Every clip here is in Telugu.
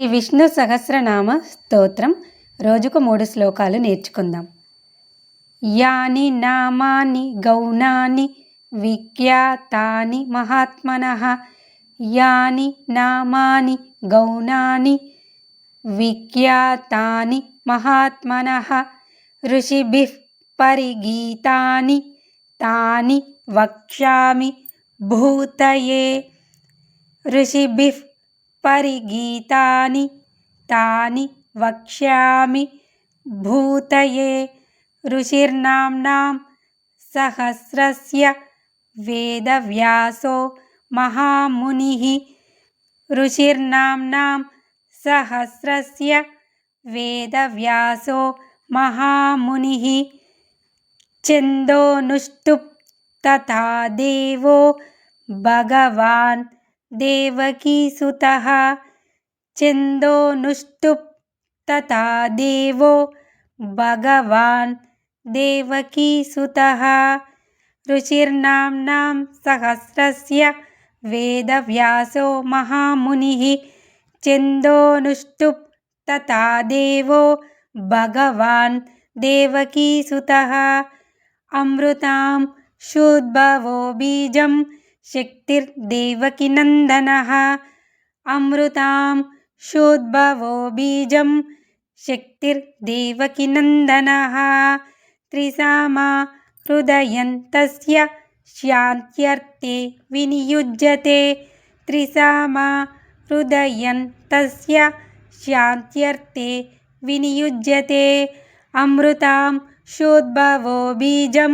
ఈ విష్ణు సహస్రనామ స్తోత్రం రోజుకు మూడు శ్లోకాలు నేర్చుకుందాం. యాని నామాని గౌణాని విఖ్యాతాని మహాత్మన. యాని నామాని గౌణాని విఖ్యాతాని మహాత్మన. ఋషిభి పరిగీతాని తాని వక్ష్యామి భూతయే. ఋషిభిः परिगीतानि तानि वक्ष्यामि भूतये ऋषिर्नाम्नां सहस्रस्य वेदव्यासो महामुनिः ऋषिर्नाम्नां सहस्रस्य वेदव्यासो महामुनिः छन्दोनुष्टुप् तथा देवो भगवान् देवकीसुतः छन्दोनुष्टुप् तथा देवो भगवान् देवकीसुतः ऋषिर्नाम्नां सहस्रस्य वेदव्यासो महामुनिः छन्दोनुष्टुप् तथा देवो भगवान् देवकीसुतः अमृतां शुद्भवो बीजं शक्तिर्देवकीनन्दनः अमृतां शोद्भवो बीजं शक्तिर्देवकीनन्दनः त्रिसामा हृदयन्तस्य शान्त्यर्थे विनियुज्यते त्रिसामा हृदयन्तस्य शान्त्यर्थे विनियुज्यते अमृतां शोद्भवो बीजं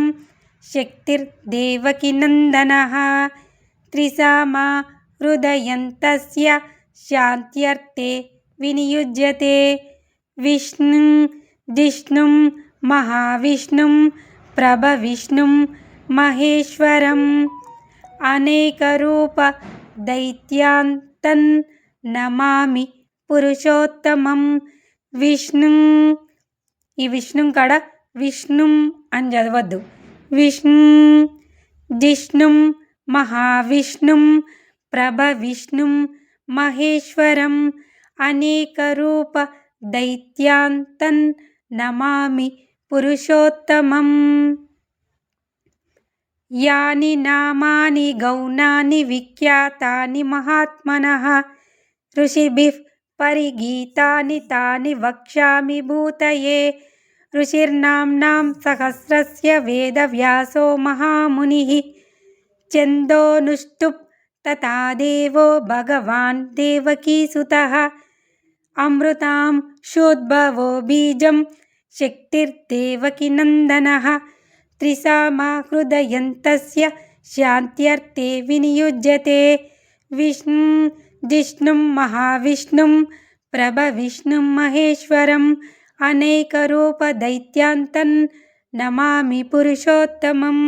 शक्तिर्देवकीनन्दनः త్రిసామా హృదయంతస్య శాంత్యర్థే వినియుజ్యతే విష్ణు జిష్ణుం మహావిష్ణుం ప్రభవిష్ణుం మహేశ్వరం అనేకరూప దైత్యాంతన్ నమామి పురుషోత్తమం విష్ణు ఈ విష్ణు కాడ విష్ణుం అని చదవద్దు. విష్ణు జిష్ణుం మహావిష్ణుం ప్రభవిష్ణుం మహేశ్వరం అనేకరూప దైత్యాంతన్ నమామి పురుషోత్తమం. యాని నామాని గౌనాని విఖ్యాతాని మహాత్మనః. ఋషిభిః పరిగీతాని తాని వక్ష్యామి భూతయే. ఋషిర్నామ్నాం సహస్రస్య వేదవ్యాసో మహామునిः. ఛందోనుష్ఠుప్ తథా దేవో భగవాన్ దేవకీసుత అమృతాం శోద్భవో బీజం శక్తిర్దేవకినందన త్రిసామా హృదయంతస్య శాంత్యర్థే వినియుజ్యతే విష్ణు జిష్ణుం మహావిష్ణుం ప్రభవిష్ణుం మహేశ్వరం అనేకరూపదైత్యాంతన్ నమామి పురుషోత్తమం